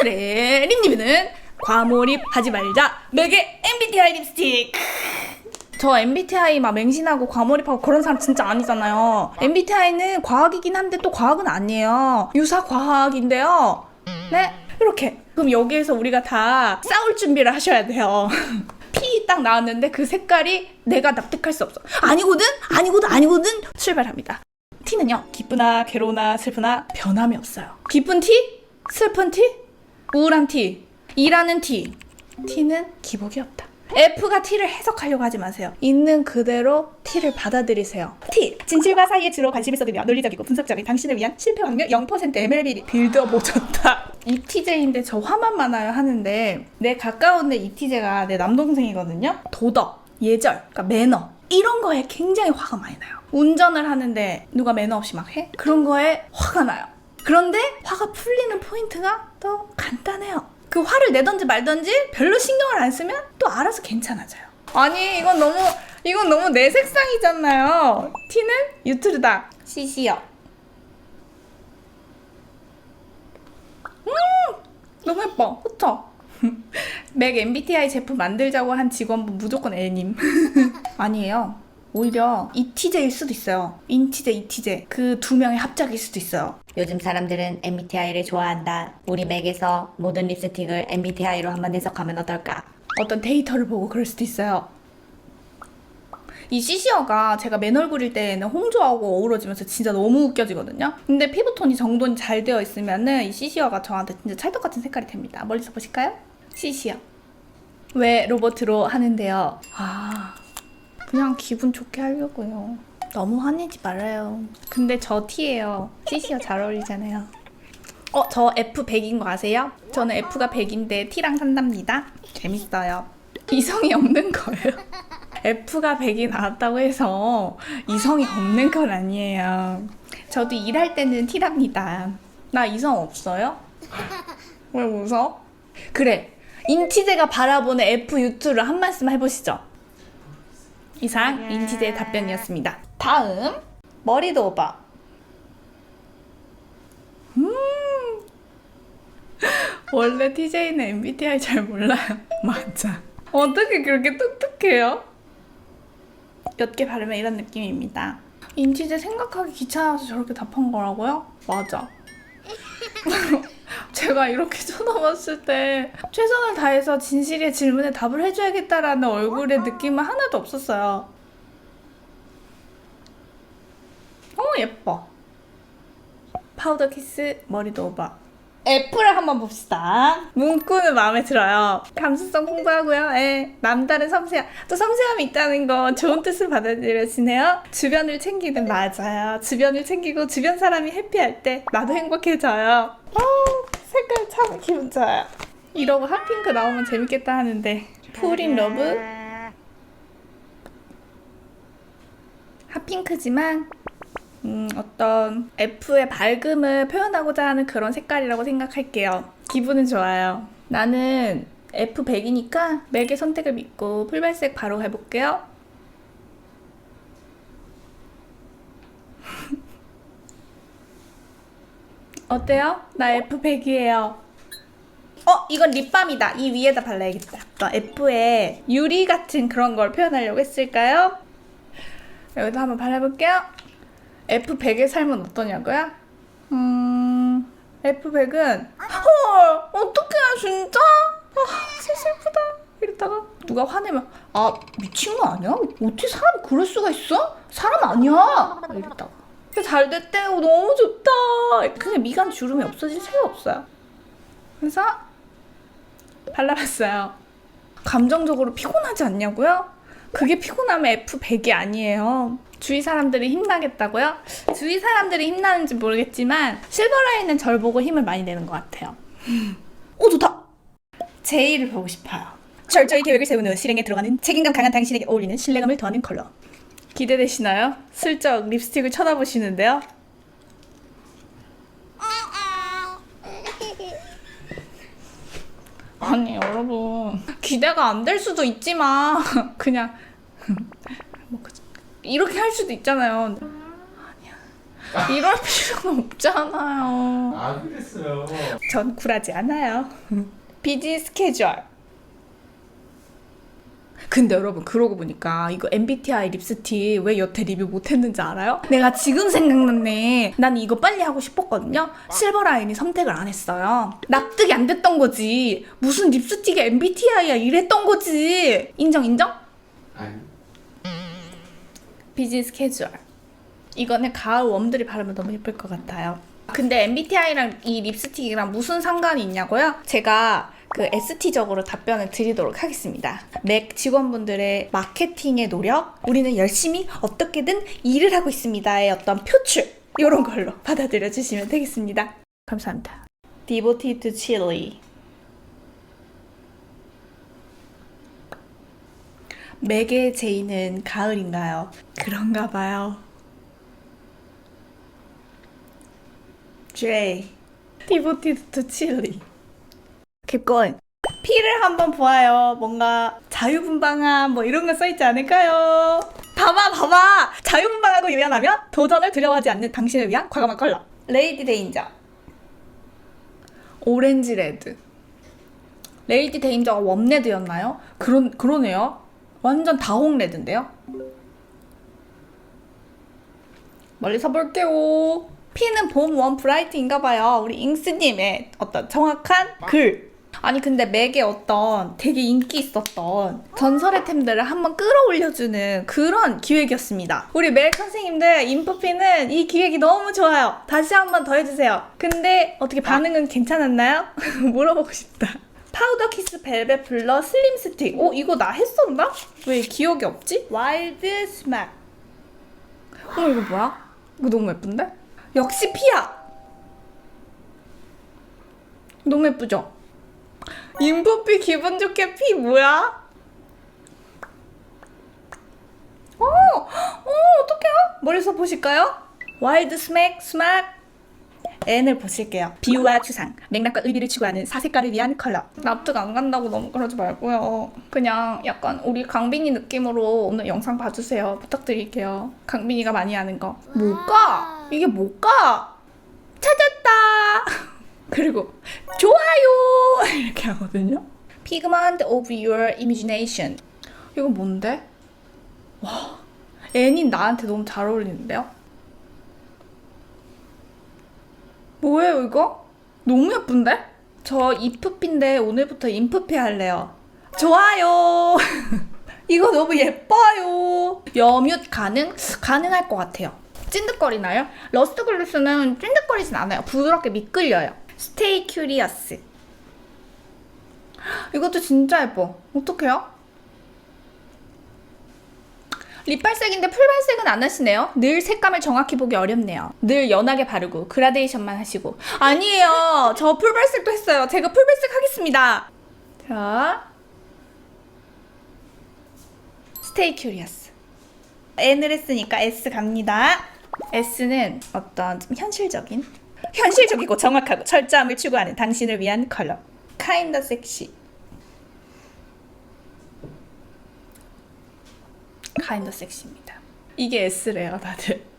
오늘의 립 리뷰는 과몰입하지 말자. 맥의 MBTI 립스틱. 저 MBTI 막 맹신하고 과몰입하고 그런 사람 진짜 아니잖아요. MBTI는 과학이긴 한데 또 과학은 아니에요. 유사 과학인데요. 네? 이렇게. 그럼 여기에서 우리가 다 싸울 준비를 하셔야 돼요. 피딱 나왔는데 그 색깔이 내가 납득할 수 없어. 아니거든? 아니거든? 아니거든? 출발합니다 T는요 기쁘나 괴로우나 슬프나 변함이 없어요. 기쁜 T 슬픈 T 우울한 T 일하는 T T는 기복이 없다. F가 T를 해석하려고 하지 마세요. 있는 그대로 T를 받아들이세요. T 진실과 사이에 주로 관심을 쏟으며 논리적이고 분석적인 당신을 위한 실패 확률 0% MLB 빌드업 오졌다. ETJ인데 저 화만 많아요 하는데 내 가까운 내 ETJ가 내 남동생이거든요. 도덕 예절 그러니까 매너. 이런 거에 굉장히 화가 많이 나요 운전을 하는데 누가 매너 없이 막 해? 그런 거에 화가 나요 그런데 화가 풀리는 포인트가 또 간단해요. 그 화를 내던지 말던지 별로 신경을 안 쓰면 또 알아서 괜찮아져요. 아니 이건 너무 이건 너무 내 색상이잖아요. T는 유트르다. CC요. 음 너무 예뻐. 그쵸? 맥 MBTI 제품 만들자고 한 직원분 무조건 애님. 아니에요. 오히려 ETJ일 수도 있어요. 인티제, ETJ. 그 두 명의 합작일 수도 있어요. 요즘 사람들은 MBTI를 좋아한다. 우리 맥에서 모든 립스틱을 MBTI로 한번 해석하면 어떨까? 어떤 데이터를 보고 그럴 수도 있어요. 이 CC어가 제가 맨 얼굴일 때에는 홍조하고 어우러지면서 진짜 너무 웃겨지거든요. 근데 피부톤이 정돈이 잘 되어 있으면은 이 CC어가 저한테 진짜 찰떡 같은 색깔이 됩니다. 멀리서 보실까요? CC어. 왜 로봇으로 하는데요? 아, 그냥 기분 좋게 하려고요. 너무 화내지 말아요. 근데 저 T예요. CC어 잘 어울리잖아요. 어, 저 F100인 거 아세요? 저는 F가 100인데 T랑 산답니다. 재밌어요. 이성이 없는 거예요. F가 100이 나왔다고 해서 이성이 없는 건 아니에요. 저도 일할 때는 T랍니다. 나 이성 없어요? 왜 웃어? 그래. 인티제가 바라보는 F 유튜를 한 말씀 해보시죠. 이상 인티제의 답변이었습니다. 다음 머리도 오버. 원래 TJ는 MBTI 잘 몰라요. 맞아. 어떻게 그렇게 똑똑해요? 몇개 바르면 이런 느낌입니다. 인티제 생각하기 귀찮아서 저렇게 답한 거라고요? 맞아. 제가 이렇게 쳐다봤을 때 최선을 다해서 진실의 질문에 답을 해줘야겠다라는 얼굴의 느낌은 하나도 없었어요. 어 예뻐. 파우더 키스 머리도 오버. F를 한번 봅시다. 문구는 마음에 들어요. 감수성 풍부하고요. 예. 남다른 섬세함. 또 섬세함이 있다는 건 좋은 뜻을 받아들여지네요. 주변을 챙기는 맞아요. 주변을 챙기고 주변 사람이 해피할 때 나도 행복해져요. 어우, 색깔 참 기분 좋아요. 이러고 핫핑크 나오면 재밌겠다 하는데 풀인 러브 핫핑크지만 음, 어떤 F의 밝음을 표현하고자 하는 그런 색깔이라고 생각할게요. 기분은 좋아요. 나는 F100이니까 맥의 선택을 믿고 풀발색 바로 해볼게요. 어때요? 나 F100이에요. 어, 이건 립밤이다. 이 위에다 발라야겠다. 또 F의 유리 같은 그런 걸 표현하려고 했을까요? 여기도 한번 발라볼게요. F100의 삶은 어떠냐고요? 음, F100은 헐, 어떡해, 진짜? 아, 진짜 슬프다. 이랬다가 누가 화내면 아, 미친 거 아니야? 어떻게 사람이 그럴 수가 있어? 사람 아니야. 이랬다가 잘 됐대. 어, 너무 좋다. 그냥 미간 주름이 없어질 새가 없어요. 그래서 발라봤어요. 감정적으로 피곤하지 않냐고요? 그게 피곤하면 F100이 아니에요. 주위 사람들이 힘나겠다고요? 주위 사람들이 힘나는지 모르겠지만 실버라인은 절 보고 힘을 많이 내는 것 같아요. 오 좋다. 제이를 보고 싶어요. 철저히 계획을 세운 후 실행에 들어가는 책임감 강한 당신에게 어울리는 신뢰감을 더하는 컬러. 기대되시나요? 슬쩍 립스틱을 쳐다보시는데요. 아니 여러분 기대가 안 될 수도 있지만 그냥 뭐 그- 이렇게 할 수도 있잖아요. 아니야 이럴 필요는 없잖아요. 아 그랬어요. 전 쿨하지 않아요. 비지 스케줄. 근데 여러분 그러고 보니까 이거 MBTI 립스틱 왜 여태 리뷰 못했는지 알아요? 내가 지금 생각났네. 난 이거 빨리 하고 싶었거든요. 실버 라인이 선택을 안 했어요. 납득이 안 됐던 거지. 무슨 립스틱이 MBTI야 이랬던 거지. 인정 인정? 아니 비지 스케줄. 이거는 가을 웜들이 바르면 너무 예쁠 것 같아요. 근데 MBTI랑 이 립스틱이랑 무슨 상관이 있냐고요? 제가 그 ST적으로 답변을 드리도록 하겠습니다. 맥 직원분들의 마케팅의 노력, 우리는 열심히 어떻게든 일을 하고 있습니다의 어떤 표출, 이런 걸로 받아들여 주시면 되겠습니다. 감사합니다. Devoted to Chili. 맥의 제이는 가을인가요? 그런가 봐요. J. Devoted to going. P를 한번 보아요. 뭔가 자유분방함 뭐 이런 거 써있지 않을까요? 봐봐 봐봐. 자유분방하고 유연하면 도전을 두려워하지 않는 당신을 위한 과감한 컬러. 레이디 데인저. 오렌지 레드. 레이디 데인저가 웜레드였나요? 그런 그러네요. 완전 다홍 레드인데요. 멀리서 볼게요. P는 봄 원 브라이트인가 봐요. 우리 잉스님의 어떤 정확한 글. 아니 근데 맥의 어떤 되게 인기 있었던 전설의 템들을 한번 끌어올려주는 그런 기획이었습니다. 우리 맥 선생님들 인프피는 이 기획이 너무 좋아요. 다시 한번 더 해주세요. 근데 어떻게 반응은 괜찮았나요? 물어보고 싶다. 파우더 키스 벨벳 블러 슬림 스틱. 어 이거 나 했었나? 왜 기억이 없지? 와일드 스맥. 어 이거 뭐야? 이거 너무 예쁜데? 역시 피야. 너무 예쁘죠? 인프피 기분 좋게 피 뭐야? 어, 어 어떡해요? 머리서 보실까요? 와일드 스맥 스맥 N을 보실게요. 비유와 추상, 맥락과 의미를 추구하는 사색가를 위한 컬러. 납득 안 간다고 너무 그러지 말고요. 그냥 약간 우리 강빈이 느낌으로 오늘 영상 봐주세요. 부탁드릴게요. 강빈이가 많이 하는 거. 뭘까? 이게 뭘까? 그리고 좋아요 이렇게 하거든요. Pigment of your imagination. 이거 뭔데? 와, 애니 나한테 너무 잘 어울리는데요? 뭐예요 이거? 너무 예쁜데? 저 이프피인데 오늘부터 인프피 할래요. 좋아요. 이거 너무 예뻐요. 여뮤 가능? 가능할 것 같아요. 찐득거리나요? 러스트 글리스는 찐득거리진 않아요. 부드럽게 미끌려요. 스테이 큐리어스. 이것도 진짜 예뻐. 어떡해요? 립발색인데 풀발색은 안 하시네요. 늘 색감을 정확히 보기 어렵네요. 늘 연하게 바르고 그라데이션만 하시고. 아니에요. 저 풀발색도 했어요. 제가 풀발색 하겠습니다. 자. 스테이 큐리어스. N을 했으니까 S 갑니다. S는 어떤 좀 현실적인 현실적이고 정확하고 철저함을 추구하는 당신을 위한 컬러. 카인더 섹시. 카인더 섹시입니다. 이게 S래요, 다들.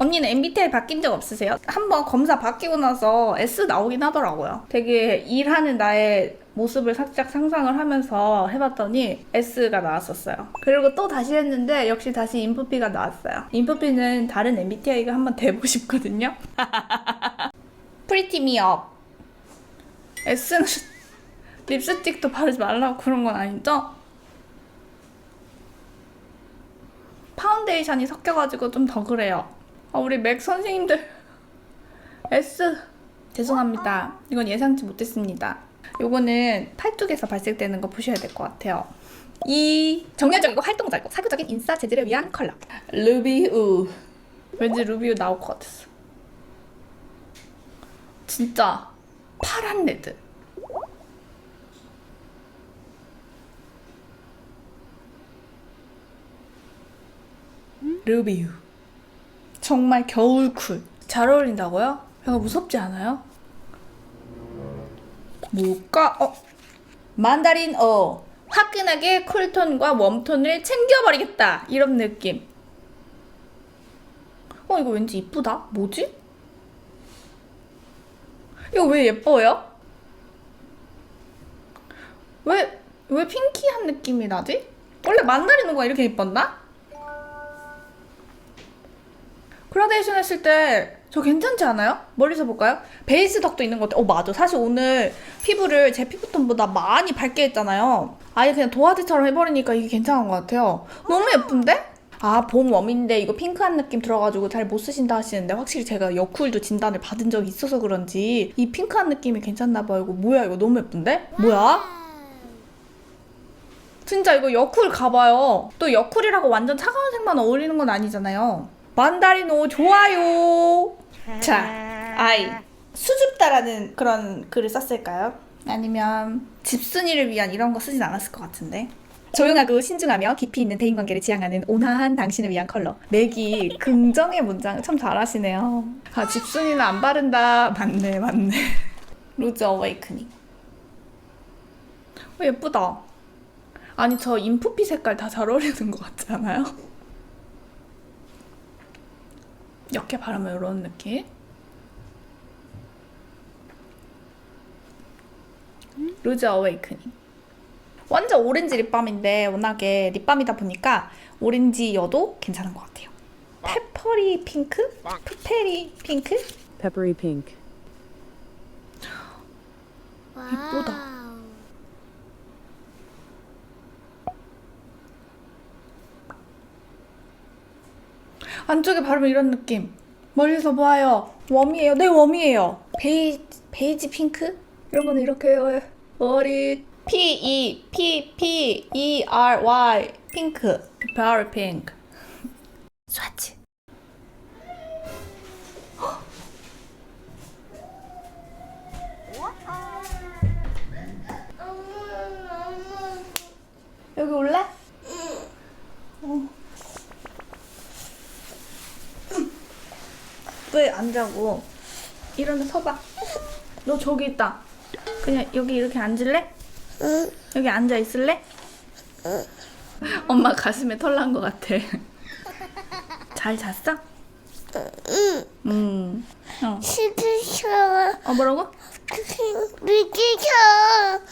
언니는 MBTI 바뀐 적 없으세요? 한번 검사 바뀌고 나서 S 나오긴 하더라고요. 되게 일하는 나의 모습을 살짝 상상을 하면서 해봤더니 S가 나왔었어요. 그리고 또 다시 했는데 역시 다시 인프피가 나왔어요. 인프피는 다른 MBTI가 한번 돼보고 싶거든요. 프리티 미업. S는 립스틱도 바르지 말라고 그런 건 아니죠? 파운데이션이 섞여가지고 좀 더 그래요. 아, 우리 맥 선생님들 S 죄송합니다. 이건 예상치 못했습니다. 요거는 팔뚝에서 발색되는 거 보셔야 될 것 같아요. 이 정열적이고 활동적이고 사교적인 인싸 재질을 위한 컬러 루비우 왠지 루비우 나올 것 같았어. 진짜 파란 레드. 루비우. 정말 겨울 쿨. 잘 어울린다고요? 약간 무섭지 않아요? 뭘까? 어? 만다린 어. 화끈하게 쿨톤과 웜톤을 챙겨버리겠다 이런 느낌 어 이거 왠지 이쁘다 뭐지? 이거 왜 예뻐요? 왜, 왜 핑키한 느낌이 나지? 원래 만다린 옷가 이렇게 예뻤나? 그라데이션 했을 때 저 괜찮지 않아요? 멀리서 볼까요? 베이스 덕도 있는 것 같아요. 어, 맞아. 사실 오늘 피부를 제 피부톤보다 많이 밝게 했잖아요. 아예 그냥 도화지처럼 해버리니까 이게 괜찮은 것 같아요. 너무 예쁜데? 아, 봄 웜인데 이거 핑크한 느낌 들어가지고 잘 못 쓰신다 하시는데 확실히 제가 여쿨도 진단을 받은 적이 있어서 그런지 이 핑크한 느낌이 괜찮나 봐요. 이거 뭐야? 이거 너무 예쁜데? 뭐야? 진짜 이거 여쿨 가봐요. 또 여쿨이라고 완전 차가운 색만 어울리는 건 아니잖아요. 만다리노 좋아요. 자, 아이 수줍다라는 그런 글을 썼을까요? 아니면 집순이를 위한 이런 거 쓰진 않았을 것 같은데. 조용하고 신중하며 깊이 있는 대인관계를 지향하는 온화한 당신을 위한 컬러. 맥이 긍정의 문장 참 잘하시네요. 아 집순이는 안 바른다. 맞네 맞네. 루즈 어웨이크닝. 어, 예쁘다. 아니 저 인프피 색깔 다 잘 어울리는 것 같지 않아요? 이렇게 바르면 이런 느낌. 루즈 어웨이크닝. 완전 오렌지 립밤인데 워낙에 립밤이다 보니까 오렌지여도 괜찮은 것 같아요. 페퍼리 핑크? 페페리 핑크? Peppery pink. 예쁘다. 안쪽에 바르면 이런 느낌. 멀리서 봐요. 웜이에요. 네, 웜이에요. 베이, 베이지 핑크? 이런 거는 이렇게 해요. 머리. P, E, P, P, E, R, Y. 핑크. 페어리 핑크. 스와치. 여기 올래? 어. 왜안 자고? 일어나 서 봐. 너 저기 있다. 그냥 여기 이렇게 앉을래? 여기 앉아 있을래? 엄마 가슴에 털 난 것 같아. 잘 잤어? 응. 어. 시키셔 어 뭐라고? 미키셔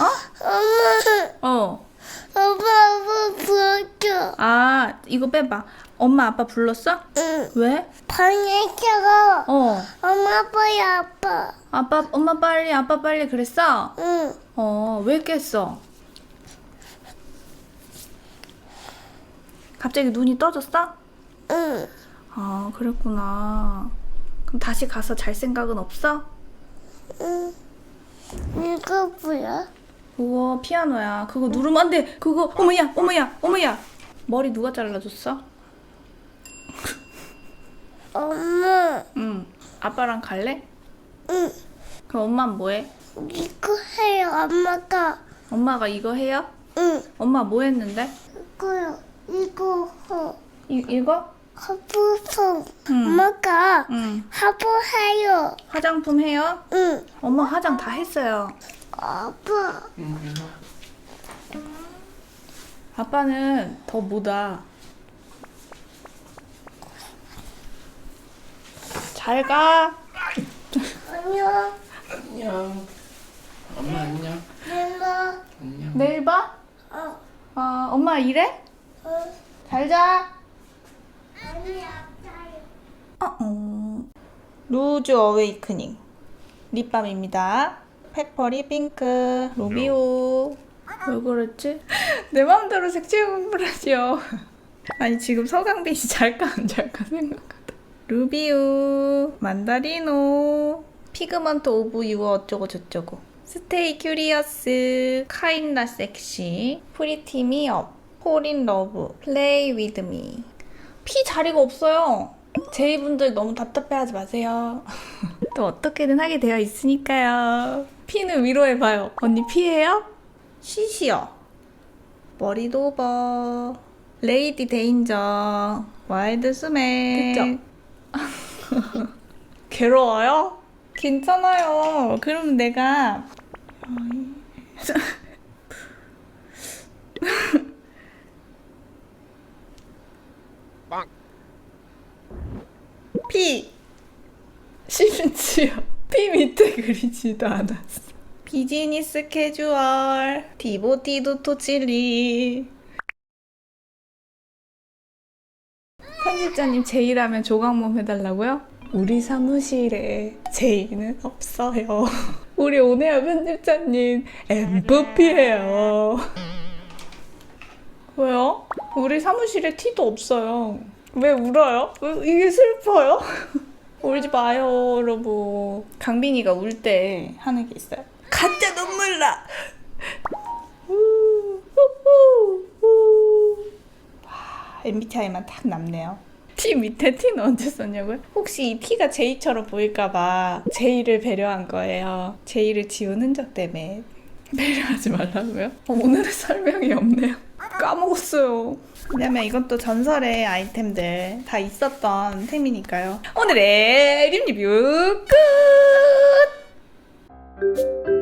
어? 엄마 어. 엄마 아빠 불러줘 아 이거 빼봐. 엄마 아빠 불렀어? 응 왜? 방에 켜 어. 엄마 아빠야 아빠 아빠 엄마 빨리 아빠 빨리 그랬어? 응 어, 왜 깼어? 갑자기 눈이 떠졌어? 응. 아, 그랬구나. 그럼 다시 가서 잘 생각은 없어? 응. 이거 뭐야? 우와, 피아노야. 그거 누르면 안 돼. 그거, 어머야, 어머야, 어머야. 머리 누가 잘라줬어? 엄마 응. 아빠랑 갈래? 응 그럼 엄마는 뭐해? 이거 해요 엄마가 엄마가 이거 해요? 응 엄마 뭐 했는데? 이거요 이거 어 이, 이거? 하부성 응. 엄마가 응. 하부해요 화장품 해요? 응 엄마 화장 다 했어요. 아빠 아빠는 더 못와. 잘 가. 안녕 안녕. 엄마 안녕. 내가 안녕. 내일 봐. 어 어, 엄마 일해? 어. 잘 자. 아니 아빠요 어, 어. 루즈 어웨이크닝 립밤입니다. 페퍼리 핑크 루비오. 왜 그랬지? 내 마음대로 색칠 공부를 하죠. 아니 지금 서강빈이 잘까 안 잘까 생각하다. 루비오, 만다리노, 피그먼트 오브 유 어쩌고 저쩌고. 스테이 큐리어스, 카인라 섹시, 프리티 미업, 폴인 러브, 플레이 위드 미. 피 자리가 없어요. 제이분들 너무 답답해하지 마세요. 또 어떻게든 하게 되어 있으니까요. 피는 위로해봐요. 언니 피해요? 시시요. 머리도 오버. 레이디 데인저. 와일드 스맥. 그쵸? 괴로워요? 괜찮아요. 그럼 내가 피 심지어 피 밑에 그리지도 않았어. 비즈니스 캐주얼 디보티도 토칠리 편집자님 제이라면 조각몸 해달라고요? 우리 사무실에 제이는 없어요. 우리 오네아 편집자님 MVP예요. 왜요? 우리 사무실에 티도 없어요. 왜 울어요? 왜- 이게 슬퍼요? 울지 마요, 여러분. 강빈이가 울 때 하는 게 있어요. 가짜 눈물 나. MBTI만 딱 남네요. 티 밑에 티는 언제 썼냐고요? 혹시 이 티가 제이처럼 보일까봐 제이를 배려한 거예요. 제이를 지운 흔적 때문에. 배려하지 말라고요? 어, 오늘의 설명이 없네요. 까먹었어요. 왜냐면 이건 또 전설의 아이템들 다 있었던 템이니까요. 오늘의 림 리뷰 끝!